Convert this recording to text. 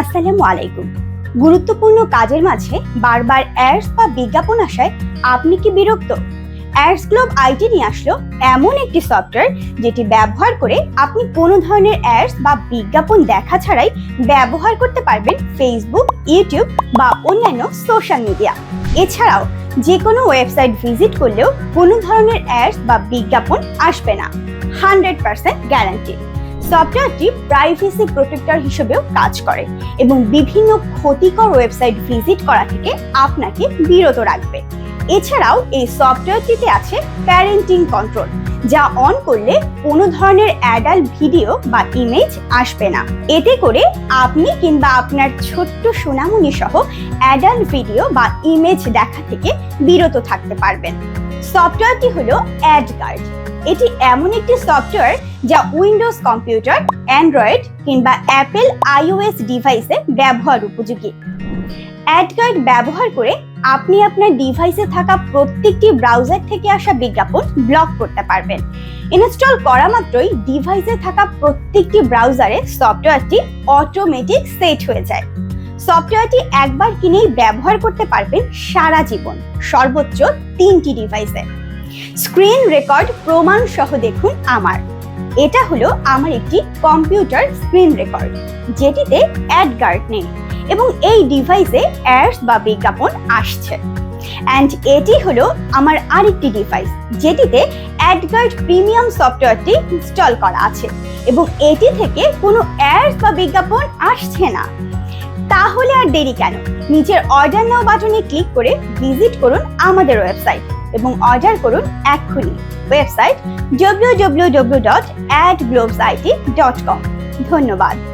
আসসালামু আলাইকুম। গুরুত্বপূর্ণ কাজের মাঝে বারবার অ্যাডস বা বিজ্ঞাপন আসায় আপনি কি বিরক্ত? অ্যাডস গ্লোব আইটি নিয়ে আসলো এমন একটি সফটওয়্যার যেটি ব্যবহার করে আপনি কোনো ধরনের অ্যাডস বা বিজ্ঞাপন দেখা ছাড়াই ব্যবহার করতে পারবেন ফেসবুক ইউটিউব বা অন্যান্য সোশ্যাল মিডিয়া। এছাড়াও যে কোনো ওয়েবসাইট ভিজিট করলেও কোনো ধরনের অ্যাডস বা বিজ্ঞাপন আসবে না। Hundred percent guarantee. সফটওয়্যারটি প্রাইভেসি প্রোটেক্টর হিসেবেও কাজ করে এবং বিভিন্ন ক্ষতিকর ওয়েবসাইট ভিজিট করা থেকে আপনাকে বিরত রাখবে। এছাড়াও এই সফটওয়্যারটিতে আছে প্যারেন্টিং কন্ট্রোল যা অন করলে কোনো ধরনের অ্যাডাল্ট ভিডিও বা ইমেজ আসবে না। এতে করে আপনি কিংবা আপনার ছোট্ট সোনামণি সহ অ্যাডাল্ট ভিডিও বা ইমেজ দেখা থেকে বিরত থাকতে পারবেন। সফটওয়্যারটি হলো অ্যাডগার্ড এটি এমন একটি সফটওয়্যার যা উইন্ডোজ কম্পিউটার অ্যান্ড্রয়েড কিংবা অ্যাপেল আইওএস ডিভাইসে ব্যবহার উপযোগী। অ্যাডগার্ড ব্যবহার করে আপনি আপনার ডিভাইসে থাকা প্রত্যেকটি ব্রাউজার থেকে আসা বিজ্ঞাপন ব্লক করতে পারবেন। ইনস্টল করা মাত্রই ডিভাইসে থাকা প্রত্যেকটি ব্রাউজারে সফটওয়্যারটি অটোমেটিক সেট হয়ে যায়। সফটওয়্যারটি একবার কিনেই ব্যবহার করতে পারবেন সারা জীবন, সর্বোচ্চ তিনটি ডিভাইসে স্ক্রিন রেকর্ড প্রমাণ সহ দেখুন আমার। এটা হলো আমার একটি কম্পিউটার স্ক্রিন রেকর্ড যেটিতে অ্যাড গার্ড নেই। এবং এই ডিভাইসে অ্যাডস বা বিজ্ঞাপন আসছে। অ্যান্ড এটি হলো আমার আরেকটি ডিভাইস যেটিতে অ্যাডগার্ড প্রিমিয়াম সফটওয়্যারটি ইনস্টল করা আছে। এবং এটি থেকে কোনো অ্যাডস বা বিজ্ঞাপন আসছে না। তাহলে আর দেরি কেন? নিচের অর্ডার নাও বাটনে ক্লিক করে ভিজিট করুন আমাদের ওয়েবসাইট এবং অর্ডার করুন এক্ষুনি। Website W W W dot ad globes IT dot com ধন্যবাদ।